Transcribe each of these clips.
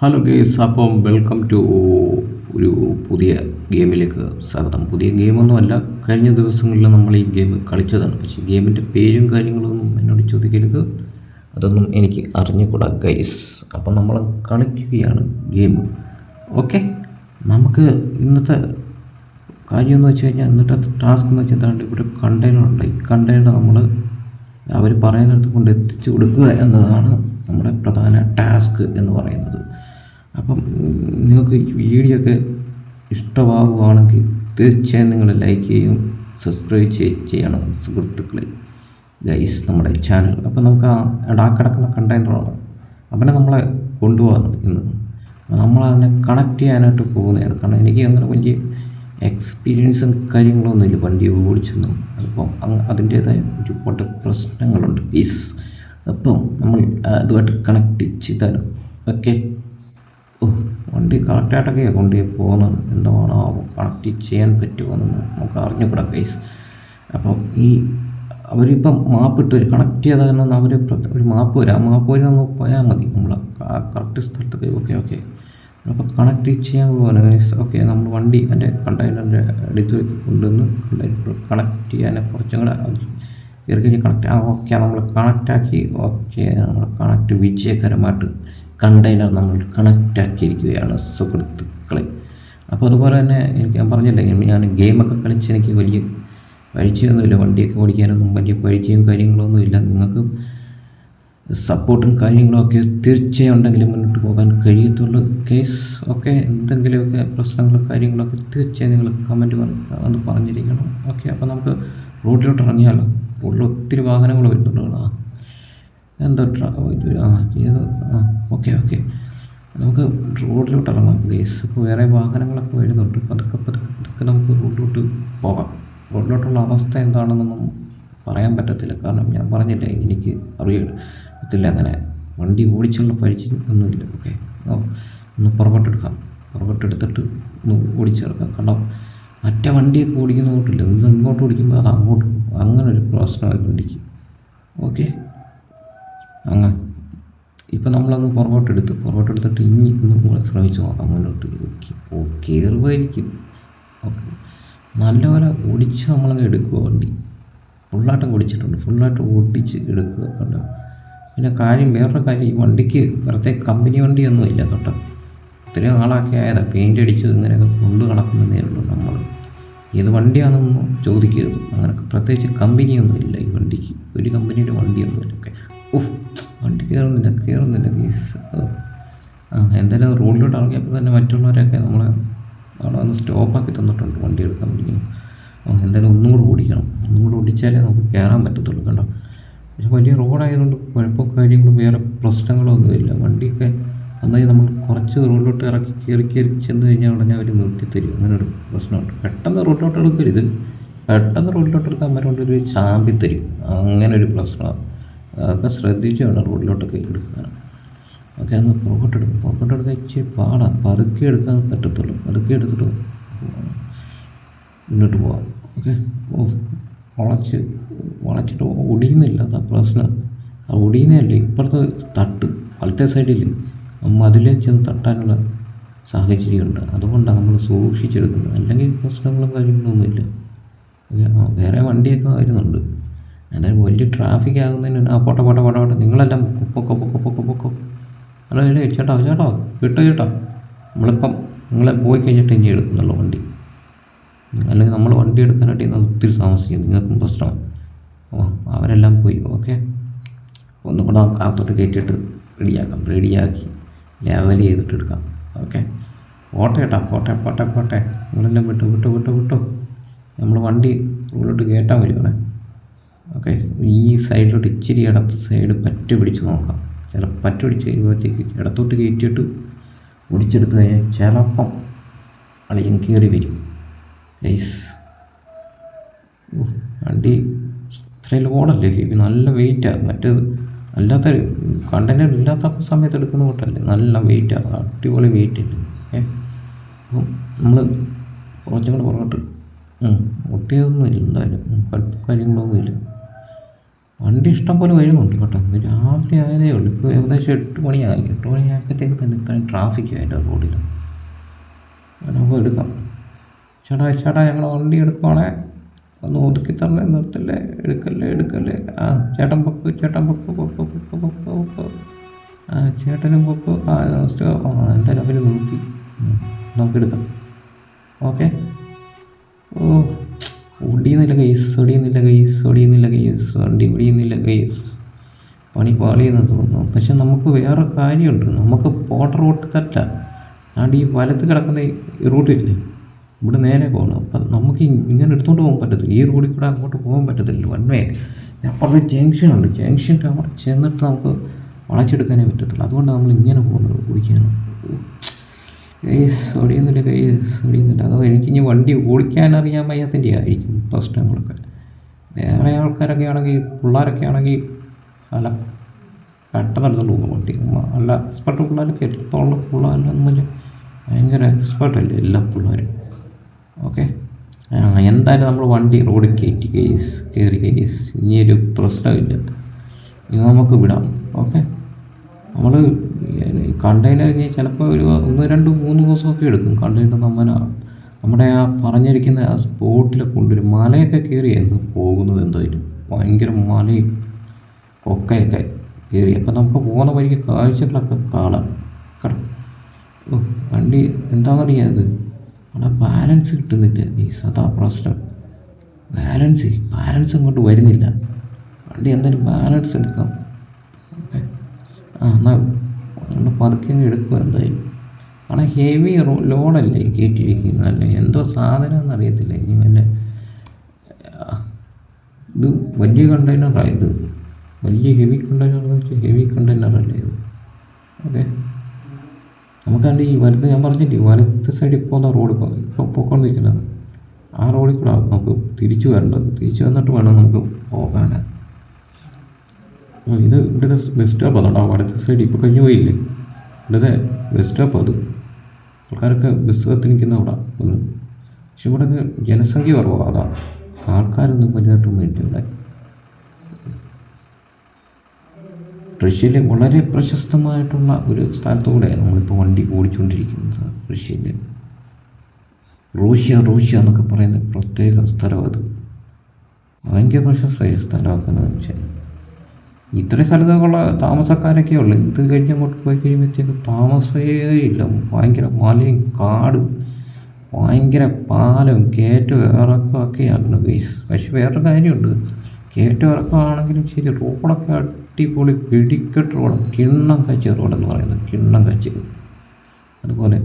Hello guys അപ്പം welcome to ഒരു പുതിയ ഗെയിമിലേക്ക് സ്വാഗതം. പുതിയ ഗെയിമൊന്നുമല്ല കഴിഞ്ഞ ദിവസങ്ങളിൽ നമ്മൾ ഈ ഗെയിം കളിച്ചതാണ്. പക്ഷേ ഗെയിമിന്റെ പേരും കാര്യങ്ങളൊന്നും എന്നോട് ചോദിക്കരുത്. അതൊന്നും എനിക്ക് അറിഞ്ഞുകൂടാ ഗൈസ് അപ്പം നമ്മൾ കളിക്കുകയാണ് ഗെയിം. ഓക്കെ നമുക്ക് ഇന്നത്തെ കാര്യമെന്ന് വെച്ച് കഴിഞ്ഞാൽ ഇന്നത്തെ ടാസ്ക് എന്ന് വെച്ചാൽ എന്താണ് ഇവിടെ കണ്ടെയ്നർ ഉണ്ട്. ഈ കണ്ടെയ്നർ നമ്മൾ അവർ പറയുന്നിടത്ത് കൊണ്ട് എത്തിച്ചു കൊടുക്കുക എന്നതാണ് നമ്മുടെ പ്രധാന ടാസ്ക് എന്ന് പറയുന്നത്. അപ്പം നിങ്ങൾക്ക് വീഡിയോ ഒക്കെ ഇഷ്ടമാവുകയാണെങ്കിൽ തീർച്ചയായും നിങ്ങൾ ലൈക്ക് ചെയ്യും സബ്സ്ക്രൈബ് ചെയ്- ചെയ്യണം സുഹൃത്തുക്കളെ. ഗൈസ് നമ്മുടെ ചാനൽ. അപ്പോൾ നമുക്ക് ആ കിടക്കുന്ന കണ്ടെയ്നറാണ് അവനെ നമ്മളെ കൊണ്ടുപോകാറുണ്ട് ഇന്ന്. നമ്മൾ അതിനെ കണക്ട് ചെയ്യാനായിട്ട് പോകുന്നതാണ്. കാരണം എനിക്ക് അങ്ങനെ വലിയ എക്സ്പീരിയൻസും കാര്യങ്ങളൊന്നുമില്ല. വണ്ടി ഓടിച്ചൊന്നും. അപ്പം അതിന്റേതായ ഒരുപാട് പ്രശ്നങ്ങളുണ്ട്. പീസ് അപ്പം നമ്മൾ അതുമായിട്ട് കണക്ട് ചെയ്താലും. ഓക്കെ? വണ്ടി കറക്റ്റായിട്ടൊക്കെ കൊണ്ട് പോകുന്നത്. എന്തുവാണോ കണക്ട് ചെയ്യാൻ പറ്റുമോ നമുക്ക് അറിഞ്ഞുകൂടാ കേസ് അപ്പം ഈ അവരിപ്പം മാപ്പ് ഇട്ട് വരും. കണക്ട് ചെയ്താൽ തന്നെ അവർ ഒരു മാപ്പ് വരും. ആ മാപ്പ് വഴി അങ്ങ് പോയാൽ മതി നമ്മൾ കറക്റ്റ് സ്ഥലത്തൊക്കെ ഓക്കെ ഓക്കെ അപ്പോൾ കണക്ട് ചെയ്യാൻ കേസ് ഓക്കെ നമ്മൾ വണ്ടി എന്റെ കണ്ടെയ്നറിന്റെ അടുത്ത് കൊണ്ടുവന്ന് കണക്ട് ചെയ്യാൻ കുറച്ചും കൂടെ ഇറക്കി കണക്ട് ആ ഓക്കെ നമ്മൾ കണക്റ്റാക്കി ഓക്കെ നമ്മൾ കണക്ട് വിജയകരമായിട്ട് കണ്ടെയ്നർ നമ്മൾ കണക്റ്റ് ആക്കിയിരിക്കുകയാണ് സുഹൃത്തുക്കളെ. അപ്പോൾ അതുപോലെ തന്നെ എനിക്ക് ഞാൻ പറഞ്ഞില്ലേ ഞാൻ ഗെയിമൊക്കെ കളിച്ച് എനിക്ക് വലിയ പരിചയമൊന്നുമില്ല. വണ്ടിയൊക്കെ ഓടിക്കാനൊന്നും വലിയ പരിചയവും കാര്യങ്ങളൊന്നും ഇല്ല. നിങ്ങൾക്ക് സപ്പോർട്ടും കാര്യങ്ങളൊക്കെ തീർച്ചയായും ഉണ്ടെങ്കിലും മുന്നോട്ട് പോകാൻ കഴിയത്തുള്ളൂ. കേസ് ഒക്കെ എന്തെങ്കിലുമൊക്കെ പ്രശ്നങ്ങളും കാര്യങ്ങളൊക്കെ തീർച്ചയായും നിങ്ങൾ കമന്റ് വന്ന് പറഞ്ഞിരിക്കണം. ഓക്കെ അപ്പോൾ നമുക്ക് റോഡിലോട്ട് ഇറങ്ങിയാലോ? റോഡിൽ ഒത്തിരി വാഹനങ്ങൾ വരുന്നുണ്ട്. എന്തോ ആ ഏത് ആ ഓക്കെ ഓക്കെ. നമുക്ക് റോഡിലോട്ട് ഇറങ്ങാം. ഗേസ് ഇപ്പോൾ വേറെ വാഹനങ്ങളൊക്കെ വരുന്നുണ്ട്. പതുക്കെ പതുക്കെ പതുക്കെ നമുക്ക് റോഡിലോട്ട് പോകാം. റോഡിലോട്ടുള്ള അവസ്ഥ എന്താണെന്നൊന്നും പറയാൻ പറ്റത്തില്ല. കാരണം ഞാൻ പറഞ്ഞില്ലേ എനിക്ക് അറിയത്തില്ല അങ്ങനെ. വണ്ടി ഓടിച്ചുള്ള പരിചയം ഒന്നുമില്ല. ഓക്കെ. ഓ ഒന്ന് പുറകോട്ടെടുക്കാം പുറകോട്ടെടുത്തിട്ട് ഒന്ന് ഓടിച്ചെടുക്കാം കാരണം മറ്റേ വണ്ടിയൊക്കെ ഓടിക്കുന്ന കൂട്ടില്ല ഇത് ഇങ്ങോട്ട് ഓടിക്കുമ്പോൾ അത് അങ്ങോട്ട്. അങ്ങനെ ഒരു പ്രശ്നമായി വണ്ടിക്ക്. ഓക്കെ. അങ്ങനെ ഇപ്പം നമ്മളങ്ങ് പുറകോട്ടെടുത്ത് പുറകോട്ടെടുത്തിട്ട് ഇനി ഒന്നും കൂടെ ശ്രമിച്ചു നോക്കാം മുന്നോട്ട് കയറുമായിരിക്കും ഓക്കെ. നല്ലപോലെ ഓടിച്ച് നമ്മളങ്ങ് എടുക്കുക വണ്ടി. ഫുള്ളായിട്ട് ഓടിച്ചിട്ടുണ്ട്. ഫുള്ളായിട്ട് ഓടിച്ച് എടുക്കുക കേട്ടോ പിന്നെ കാര്യം വേറൊരു കാര്യം ഈ വണ്ടിക്ക് വെറുതെ കമ്പനി വണ്ടിയൊന്നും ഇല്ല കേട്ടോ. ഇത്രയും ആളൊക്കെ ആയതാണ് പെയിന്റ് അടിച്ച് ഇങ്ങനെയൊക്കെ കൊണ്ട് നടക്കുന്നതേ ഉള്ളൂ നമ്മൾ ഏത് വണ്ടിയാണെന്നൊന്നും ചോദിക്കരുത്. അങ്ങനെ പ്രത്യേകിച്ച് കമ്പനിയൊന്നും ഇല്ല ഈ വണ്ടിക്ക്. ഒരു കമ്പനിയുടെ വണ്ടിയൊന്നും ഇല്ല വണ്ടി കയറുന്നില്ല കയറുന്നില്ല ഗീസ് ആ എന്തായാലും റോഡിലോട്ട് ഇറങ്ങിയപ്പോൾ തന്നെ മറ്റുള്ളവരൊക്കെ നമ്മളെ അവിടെ വന്ന് സ്റ്റോപ്പാക്കി തന്നിട്ടുണ്ട് വണ്ടി എടുക്കാൻ വേണ്ടി. എന്തായാലും ഒന്നും കൂടെ ഓടിക്കണം. ഒന്നും കൂടെ ഓടിച്ചാലേ നമുക്ക് കയറാൻ പറ്റത്തുള്ളൂ കണ്ടോ? പക്ഷേ വലിയ റോഡായതുകൊണ്ട് കുഴപ്പമോ കാര്യങ്ങളും വേറെ പ്രശ്നങ്ങളോ ഒന്നുമില്ല വണ്ടിയൊക്കെ നന്നായി നമ്മൾ കുറച്ച് റോഡിലോട്ട് ഇറക്കി കയറി കയറി ചെന്ന് കഴിഞ്ഞാൽ ഉടനെ അവർ നിർത്തിത്തരും. അങ്ങനെ ഒരു പ്രശ്നമുണ്ട്. പെട്ടെന്ന് റോഡിലോട്ട് എടുക്കരുത്. പെട്ടെന്ന് റോഡിലോട്ട് എടുക്കാൻ അവരോട് ഒരു ചാമ്പി തരും അങ്ങനെ ഒരു പ്രശ്നമാണ്. അതൊക്കെ ശ്രദ്ധിച്ച് വേണം റോഡിലോട്ടൊക്കെ എടുക്കാൻ ഓക്കെ അന്ന് പുറകോട്ട് എടുക്കും. പുറകോട്ട് എടുക്കാൻ ഇച്ചിരി പാടാണ് പതുക്കെ എടുക്കാൻ പറ്റത്തുള്ളൂ. പതുക്കെ എടുത്തിട്ട് മുന്നോട്ട് പോവാം. ഓക്കെ വളച്ച് വളച്ചിട്ട് ഒടിയുന്നില്ല. അതാ പ്രശ്നം. ആ ഒടിയുന്നതല്ല ഇപ്പുറത്ത് തട്ട് വലത്തെ സൈഡിൽ മതിലേ ചെന്ന് തട്ടാനുള്ള സാഹചര്യമുണ്ട്. അതുകൊണ്ടാണ് നമ്മൾ സൂക്ഷിച്ചെടുക്കുന്നത്. അല്ലെങ്കിൽ പ്രശ്നങ്ങളും കാര്യങ്ങളൊന്നുമില്ല. വേറെ വണ്ടിയൊക്കെ വരുന്നുണ്ട്. എന്തായാലും വലിയ ട്രാഫിക് ആകുന്നതിന് ആ പോട്ടെ പോട്ടെ പോട്ടെ പോട്ടെ. നിങ്ങളെല്ലാം പൊക്കോ പൊക്കോ പൊക്കോ പൊക്കോ ഹലോ ഇല്ലേ ചേട്ടാ ചേട്ടാ വിട്ടോ ചേട്ടാ. നമ്മളിപ്പം നിങ്ങളെ പോയി കഴിഞ്ഞിട്ട് ഇനി എടുക്കുന്നുള്ളൂ വണ്ടി. അല്ലെങ്കിൽ നമ്മൾ വണ്ടി എടുക്കാനായിട്ട് ഇന്ന് ഒത്തിരി താമസിക്കും. നിങ്ങൾക്കും പ്രശ്നമാണ് ഓ അവരെല്ലാം പോയി. ഓക്കെ. ഒന്നും കൂടെ അകത്തോട്ട് കയറ്റിയിട്ട് റെഡിയാക്കാം. റെഡിയാക്കി ലെവൽ ചെയ്തിട്ട് എടുക്കാം. ഓക്കെ. പോട്ടെ കേട്ടോ പോട്ടെ പോട്ടെ പോട്ടെ. നിങ്ങളെല്ലാം വിട്ടു വിട്ടു വിട്ടു വിട്ടു. നമ്മൾ വണ്ടി ഉള്ളിലോട്ട് കയറ്റാൻ വരുവാണേ. ഓക്കെ ഈ സൈഡിലോട്ട് ഇച്ചിരി ഇടത്ത് സൈഡ് പറ്റ് പിടിച്ച് നോക്കാം. ചില പറ്റ് പിടിച്ച് കഴിയുമ്പോഴത്തേക്ക് ഇടത്തോട്ട് കയറ്റിയിട്ട് ഒടിച്ചെടുത്ത് കഴിഞ്ഞാൽ ചിലപ്പം അളിയൻ കയറി വരും. ഗൈസ് വണ്ടി ഇത്രയും ലോഡല്ലേ ഹെവി നല്ല വെയിറ്റാണ് മറ്റ് അല്ലാത്ത കണ്ടെയ്നർ ഇല്ലാത്ത സമയത്ത് എടുക്കുന്ന കൂട്ടല്ലേ? നല്ല വെയിറ്റാണ് അടിപൊളി വെയിറ്റ് ഉണ്ട് ഏ അപ്പം നമ്മൾ കുറച്ചും കൂടെ പുറകോട്ട്. ഒട്ടിയതൊന്നും ഇല്ല. എന്തായാലും കാര്യങ്ങളൊന്നും ഇല്ല. വണ്ടി ഇഷ്ടം പോലെ വരുന്നുണ്ട് കേട്ടോ. ഇന്ന് രാവിലെ ആയതേ ഉള്ളൂ. ഇപ്പോൾ ഏകദേശം എട്ട് മണിയായി എട്ട് മണിയായപ്പോഴത്തേക്ക് തന്നെ ഇത്രയും ട്രാഫിക് ആയിട്ട് റോഡിൽ നമുക്ക് എടുക്കാം. ചേട്ടാ ചേട്ടാ ഞങ്ങൾ വണ്ടി എടുക്കുവാണേ. ഒന്ന് ഒതുക്കി തന്നെ നിർത്തല്ലേ എടുക്കല്ലേ എടുക്കല്ലേ. ആ ചേട്ടൻ പൊക്ക് ചേട്ടൻ പൊക്ക് പൊക്ക് പൊക്ക് പൊക്ക് പൊക്ക് ആ ചേട്ടനും പൊക്ക്. ആ ലാസ്റ്റ് ആ എന്തായാലും അവർ നിർത്തി. നമുക്ക് എടുക്കാം. ഓക്കെ? ഓ ഒടിയുന്നില്ല ഗൈസ് ഒടിയുന്നില്ല ഗൈസ് വണ്ടി ഒടിയുന്നില്ല ഗൈസ് പണി പാളിയെന്ന് തോന്നുന്നു. പക്ഷെ നമുക്ക് വേറെ കാര്യമുണ്ട്. നമുക്ക് പോട്ട റോട്ട് തെറ്റ. ആണ്ട് ഈ വലത്ത് കിടക്കുന്ന റൂട്ടില്ലേ ഇവിടെ നേരെ പോകണം അപ്പം നമുക്ക് ഇങ്ങനെ എടുത്തുകൊണ്ട് പോകാൻ പറ്റത്തില്ല. ഈ റോഡിൽ കൂടെ അങ്ങോട്ട് പോകാൻ പറ്റത്തില്ല. വൺവേ പറഞ്ഞ ജംഗ്ഷനുണ്ട് ജംഗ്ഷന്റെ അവിടെ ചെന്നിട്ട് നമുക്ക് വളച്ചെടുക്കാനേ പറ്റത്തുള്ളൂ. അതുകൊണ്ട് നമ്മൾ ഇങ്ങനെ പോകുന്നത്. കുടിക്കാനും കേസ് ഒടിയുന്നില്ല കേസ് ഒടിയുന്നില്ല അതോ എനിക്കിനി വണ്ടി ഓടിക്കാൻ അറിയാൻ വയ്യാത്തതിന്റെ ആയിരിക്കും പ്രശ്നങ്ങളൊക്കെ വേറെ ആൾക്കാരൊക്കെ ആണെങ്കിൽ പിള്ളേരൊക്കെ ആണെങ്കിൽ അല്ല പെട്ടെന്ന് എടുത്തുകൊണ്ട് പോകും വണ്ടി. അല്ല എക്സ്പെർട്ട് പിള്ളേരൊക്കെ എടുത്തോളം പിള്ളേരൊന്നും വലിയ ഭയങ്കര എക്സ്പെർട്ടല്ലേ എല്ലാ പിള്ളേരും. ഓക്കെ എന്തായാലും നമ്മൾ വണ്ടി റോഡിൽ കയറ്റി കേസ് കയറി കേസ്. ഇനിയൊരു പ്രശ്നമില്ല. ഇത് നമുക്ക് വിടാം. ഓക്കെ നമ്മൾ കണ്ടെയ്നർ ഇനി ചിലപ്പോൾ ഒരു ഒന്ന് രണ്ട് മൂന്ന് ദിവസമൊക്കെ എടുക്കും കണ്ടെയ്നർ നമ്മൾ നമ്മുടെ ആ പറഞ്ഞിരിക്കുന്ന ആ സ്പോട്ടിൽ കൊണ്ടുവരും മലയൊക്കെ കയറിയായിരുന്നു പോകുന്നത് എന്തായാലും. ഭയങ്കര മലയും കൊക്കയൊക്കെ കയറി. അപ്പം നമുക്ക് പോകുന്ന വഴിക്ക് കാഴ്ചകളൊക്കെ കാണാം. കേട്ടോ വണ്ടി എന്താണെന്നറിയാം അത് അവിടെ ബാലൻസ് കിട്ടുന്നില്ല. ഈ സദാ പ്രശ്നം. ബാലൻസ് ബാലൻസ് ഇങ്ങോട്ട് വരുന്നില്ല. വണ്ടി എന്തായാലും ബാലൻസ് എടുക്കാം. ഓക്കെ. ആ എന്നാൽ പതുക്കെ അങ്ങ് എടുക്കുക എന്തായാലും. കാരണം ഹെവി ലോഡല്ലേ കയറ്റിയിരിക്കുന്നത് അല്ലേ? എന്തോ സാധനം എന്നറിയത്തില്ല ഇനി വല്ല ഇത് വലിയ കണ്ടെയ്നറാണ് ഇത്. വലിയ ഹെവി കണ്ടെയ്നർ എന്ന് വെച്ചാൽ ഹെവി കണ്ടെയ്നറല്ലേ ഇത്? ഓക്കെ നമുക്കാണ്ട് ഈ വലത്ത് ഞാൻ പറഞ്ഞില്ലേ വലത്ത് സൈഡിൽ പോകുന്ന റോഡ് ഇപ്പോൾ പോയിക്കൊണ്ടിരിക്കുന്നത് ആ റോഡിൽ കൂടെ നമുക്ക് തിരിച്ചു വരേണ്ടത്. തിരിച്ചു വന്നിട്ട് വേണം നമുക്ക് പോകാൻ ആ, ഇത് ഇവിടുത്തെ ബസ് സ്റ്റോപ്പ് അതുകൊണ്ട് ആ വടത്തെ സൈഡ് ഇപ്പോൾ കഴിഞ്ഞു പോയില്ലേ? ഇവിടുത്തെ ബസ് സ്റ്റോപ്പ് അത്. ആൾക്കാരൊക്കെ ബസ് കത്തി നിൽക്കുന്ന അവിടെ ഒന്ന് പക്ഷെ ഇവിടെ ജനസംഖ്യ കുറവാണ് അതാണ് ആൾക്കാരൊന്നും വലുതായിട്ടും വേണ്ടി ഇവിടെ. റഷ്യയിലെ വളരെ പ്രശസ്തമായിട്ടുള്ള ഒരു സ്ഥലത്തൂടെയാണ് നമ്മളിപ്പോൾ വണ്ടി ഓടിച്ചുകൊണ്ടിരിക്കുന്നത് റഷ്യയിലെ. റൂഷ്യ റൂഷ്യ എന്നൊക്കെ പറയുന്ന പ്രത്യേക സ്ഥലം അത്. ഭയങ്കര പ്രശസ്തമായ സ്ഥലമാക്കുന്നതെന്ന് വെച്ചാൽ ഇത്രയും സ്ഥലത്തൊക്കെയുള്ള താമസക്കാരൊക്കെ ഉള്ളു. ഇത് കഴിഞ്ഞ് അങ്ങോട്ട് പോയി കഴിയുമ്പോഴത്തേക്ക് താമസമേ ഇല്ല. ഭയങ്കര മലയും കാടും ഭയങ്കര പാലം കയറ്റം ഇറക്കമൊക്കെയാണ് ഗൈസ് പക്ഷെ വേറൊരു കാര്യമുണ്ട്. കയറ്റം ഇറക്കമാണെങ്കിലും ശരി റോഡൊക്കെ അടിപൊളി പിടിക്കട്ട് റോഡ് കിണ്ണം കച്ച റോഡെന്ന് പറയുന്നത്. കിണ്ണം കച്ച. അതുപോലെ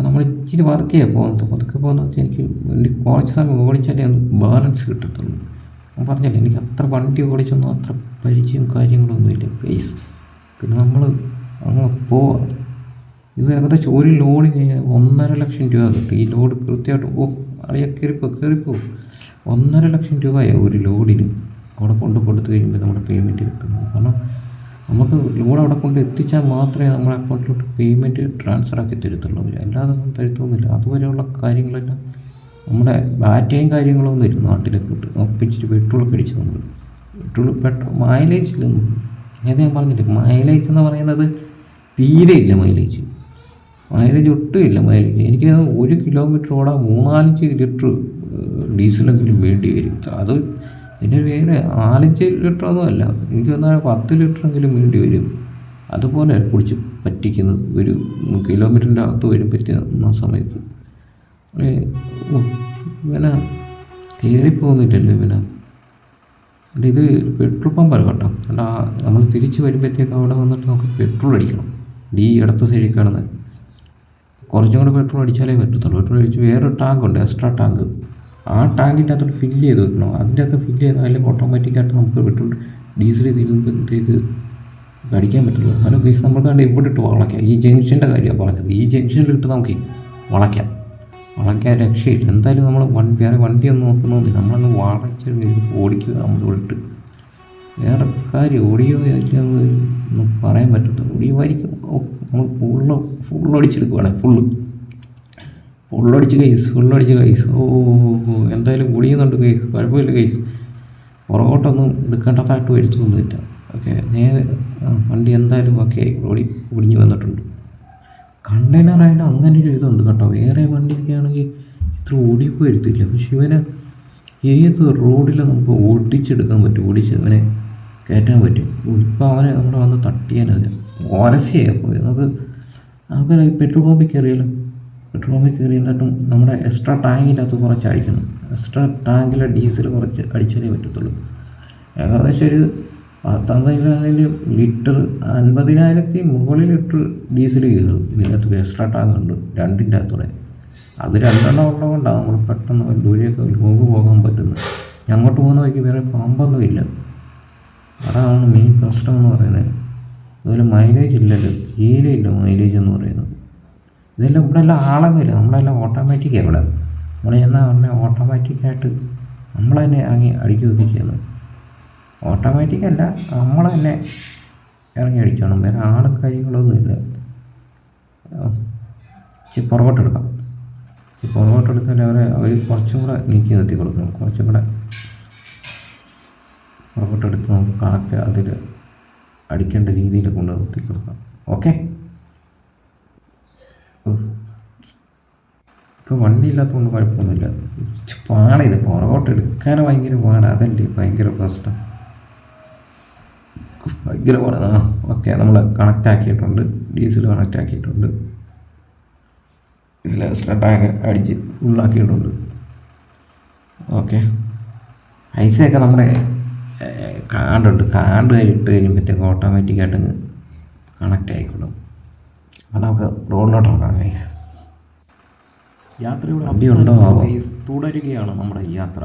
നമ്മൾ ഇച്ചിരി വർക്ക് ചെയ്യാൻ പോകുന്നത് പതുക്കെ പോകുന്നത് എനിക്ക് വേണ്ടി കുറച്ച് സമയം ഓടിച്ചാലേ ബാലൻസ് കിട്ടത്തുള്ളൂ. ഞാൻ പറഞ്ഞില്ലേ? എനിക്ക് അത്ര വണ്ടി ഓടിച്ചൊന്നും അത്ര പരിചയം കാര്യങ്ങളൊന്നുമില്ല. പേസ് പിന്നെ നമ്മൾ അങ്ങ് പോവാം. ഇത് ഏകദേശം ഒരു ലോഡിന് ഒന്നര ലക്ഷം രൂപ കിട്ടും. ഈ ലോഡ് കൃത്യമായിട്ട് ഓ അളിയ കയറിപ്പോ കയറിപ്പോ ഒന്നര ലക്ഷം രൂപയാണ് ഒരു ലോഡിന് അവിടെ കൊണ്ട് കൊടുത്തു കഴിയുമ്പോൾ നമ്മുടെ പേയ്മെന്റ് കിട്ടുന്നത്. കാരണം നമുക്ക് ലോഡ് അവിടെ കൊണ്ട് എത്തിച്ചാൽ മാത്രമേ നമ്മുടെ അക്കൗണ്ടിലോട്ട് പേയ്മെന്റ് ട്രാൻസ്ഫർ ആക്കി തരത്തുള്ളൂ. അല്ലാതെ ഒന്നും തരത്തൊന്നുമില്ല. അതുവരെയുള്ള കാര്യങ്ങളെല്ലാം നമ്മുടെ ബാറ്റയും കാര്യങ്ങളൊന്നും ഇല്ല. നാട്ടിലൊക്കെ ഇട്ട് ഒപ്പിച്ചിട്ട് പെട്രോളൊക്കെ അടിച്ച് നമ്മൾ പെട്രോൾ പെട്രോൾ മൈലേജ് മൈലേജിലൊന്നും നേരത്തെ ഞാൻ പറഞ്ഞില്ലേ? മൈലേജ് എന്ന് പറയുന്നത് തീരെ ഇല്ല മൈലേജ് മൈലേജ് ഒട്ടും ഇല്ല മൈലേജ് എനിക്ക് ഒരു കിലോമീറ്റർ ഓടാൻ മൂന്നാലഞ്ച് ലിറ്റർ ഡീസലെങ്കിലും വേണ്ടി വരും. അത് ഇതിന്റെ വേറെ നാലഞ്ച് ലിറ്റർ ഒന്നും അല്ല. എനിക്ക് വന്നാൽ പത്ത് ലിറ്ററെങ്കിലും വേണ്ടി വരും. അതുപോലെ കുടിച്ച് പറ്റിക്കുന്നത് ഒരു കിലോമീറ്ററിന്റെ അകത്ത് വരും പറ്റുന്ന സമയത്ത്. ഇവനെ കയറിപ്പോകുന്നില്ലല്ലോ എടാ, ഇത് പെട്രോൾ പമ്പാണ് കേട്ടോ. അല്ല നമ്മൾ തിരിച്ച് വരുമ്പോഴത്തേക്ക് അവിടെ വന്നിട്ട് നമുക്ക് പെട്രോൾ അടിക്കണം. ഈ ഇടത്ത സൈഡിൽ കാണുന്നത് കുറച്ചും കൂടെ പെട്രോൾ അടിച്ചാലേ പറ്റത്തുള്ളൂ. പെട്രോൾ അടിച്ച് വേറൊരു ടാങ്ക് ഉണ്ട് എക്സ്ട്രാ ടാങ്ക്. ആ ടാങ്കിന്റെ അകത്തോട്ട് ഫില്ല് ചെയ്ത് വെക്കണം. അതിന്റെ അകത്ത് ഫില്ല് ചെയ്താൽ അതിൽ ഓട്ടോമാറ്റിക്കായിട്ട് നമുക്ക് പെട്രോൾ ഡീസൽ തീരുമ്പോഴത്തേക്ക് അടിക്കാൻ പറ്റുള്ളൂ ഹലോ ഗൈസ് നമ്മൾ കണ്ട് ഇവിടെ ഇട്ട് വളയ്ക്കാം. ഈ ജംഗ്ഷന്റെ കാര്യമാണ് പറഞ്ഞത്. ഈ ജംഗ്ഷനിലിട്ട് നമുക്ക് വളയ്ക്കാം. വളയ്ക്കാൻ രക്ഷയില്ല. എന്തായാലും നമ്മൾ വണ്ടി വേറെ വണ്ടിയൊന്നും നോക്കുന്നൊന്നുമില്ല. നമ്മളങ്ങ് വളച്ച് ഓടിക്കുക നമ്മൾ വിട്ട് വേറെ കാര്യം ഓടിയോ ഒന്നും പറയാൻ പറ്റില്ല ഓടിയുമായിരിക്കും നമ്മൾ ഫുള്ള് ഫുള്ള് അടിച്ചെടുക്കുവാണേ. ഫുള്ള് ഫുള്ളടിച്ച് കൈസ് ഫുള്ളടിച്ച് കൈസ് ഓ എന്തായാലും ഓടിയുന്നുണ്ട് കൈസ് കുഴപ്പമില്ല കൈസ് പുറകോട്ടൊന്നും എടുക്കേണ്ടതായിട്ട് വരുത്തൊന്നുമില്ല. ഓക്കെ നേരെ വണ്ടി എന്തായാലും ഓക്കെ ഓടി ഒടിഞ്ഞു വന്നിട്ടുണ്ട്. കണ്ടെയ്നറായാലും അങ്ങനെ ഒരു ഇതുണ്ട് കേട്ടോ. വേറെ വണ്ടിയൊക്കെ ആണെങ്കിൽ ഇത്ര ഓടിപ്പ് വരുത്തില്ല. പക്ഷെ ഇവനെ ഏത് റോഡിൽ നമുക്ക് ഓടിച്ചെടുക്കാൻ പറ്റും? ഓടിച്ച് അവനെ കയറ്റാൻ പറ്റും? ഇപ്പം അവനെ നമ്മുടെ വന്ന് തട്ടിയാലത് ഓരസിയായി പോയി. നമുക്ക് നമുക്ക് പെട്രോൾ പമ്പിൽ കയറിയാലോ? പെട്രോൾ പമ്പിൽ കയറി നമ്മുടെ എക്സ്ട്രാ ടാങ്കിനകത്ത് കുറച്ച് അടിക്കണം. എക്സ്ട്രാ ടാങ്കിലെ ഡീസൽ കുറച്ച് അടിച്ചാലേ പറ്റത്തുള്ളൂ. ഏകദേശം ഒരു പത്തൊമ്പതിനായിരം ലിറ്റർ അൻപതിനായിരത്തി മുകളിൽ ലിറ്റർ ഡീസൽ കയറും ഇതിനകത്ത് എക്സ്ട്രാ ടാങ്ക് ഉണ്ട് രണ്ടിന്റെ അകത്തൂടെ. അത് രണ്ടെണ്ണം ഉള്ളതുകൊണ്ടാണ് നമ്മൾ പെട്ടെന്ന് ദൂരെയൊക്കെ മുമ്പ് പോകാൻ പറ്റുന്നത്. അങ്ങോട്ട് പോകുന്ന വഴിക്ക് വേറെ പമ്പൊന്നും ഇല്ല. അതാണ് മെയിൻ പ്രശ്നം എന്ന് പറയുന്നത്. അതുപോലെ മൈലേജ് ഇല്ലല്ലോ തീരെ ഇല്ല മൈലേജ് എന്ന് പറയുന്നത്. ഇതെല്ലാം ഇവിടെ എല്ലാം ആളൊന്നുമില്ല നമ്മളെല്ലാം ഓട്ടോമാറ്റിക്കാണ് ഇവിടെ. നമ്മൾ എന്നാൽ പറഞ്ഞാൽ ഓട്ടോമാറ്റിക്കായിട്ട് നമ്മൾ തന്നെ ഇറങ്ങി അടിക്കുകയൊക്കെ ചെയ്യുന്നത്. ഓട്ടോമാറ്റിക് അല്ല നമ്മൾ തന്നെ ഇറങ്ങി അടിച്ചോണം. വേറെ ആൾ കാര്യങ്ങളൊന്നുമില്ല. ഇച്ചിരി പുറകോട്ട് എടുക്കാം. ഇച്ചിരി പുറകോട്ട് എടുത്താൽ അവരെ അവർ കുറച്ചും കൂടെ നീക്കി നിർത്തി കൊടുക്കണം കുറച്ചും കൂടെ പുറകോട്ട് എടുത്ത് നമുക്ക് കറക്റ്റ് അതിൽ അടിക്കേണ്ട രീതിയിൽ കൊണ്ട് നിർത്തി കൊടുക്കാം. ഓക്കെ ഇപ്പോൾ വണ്ടി ഇല്ലാത്തതുകൊണ്ട് കുഴപ്പമൊന്നുമില്ല. ഇച്ചിരി പാടാ ഇത്. പുറകോട്ട് എടുക്കാൻ ഭയങ്കര പാടാണ് അതല്ലേ? ഭയങ്കര പ്രശ്നം. ഭയങ്കര ആ ഓക്കെ നമ്മൾ കണക്റ്റ് ആക്കിയിട്ടുണ്ട്. ഡീസൽ കണക്റ്റ് ആക്കിയിട്ടുണ്ട്. ഇതിൽ ടാങ്ക് അടിച്ച് ഫുള്ളാക്കിയിട്ടുണ്ട് ഓക്കെ. ഐസയൊക്കെ നമ്മുടെ കാണ്ടുണ്ട് കാണ്ട് ഇട്ട് കഴിയുമ്പോഴത്തേക്ക് ഓട്ടോമാറ്റിക്കായിട്ട് കണക്റ്റ് ആയിക്കോളും അത് നമുക്ക് റോഡിലോട്ട് ഇറക്കാം ഗൈസ് യാത്രയുടെ അഭ്യുണ്ടോ തുടരുകയാണ് നമ്മുടെ യാത്ര.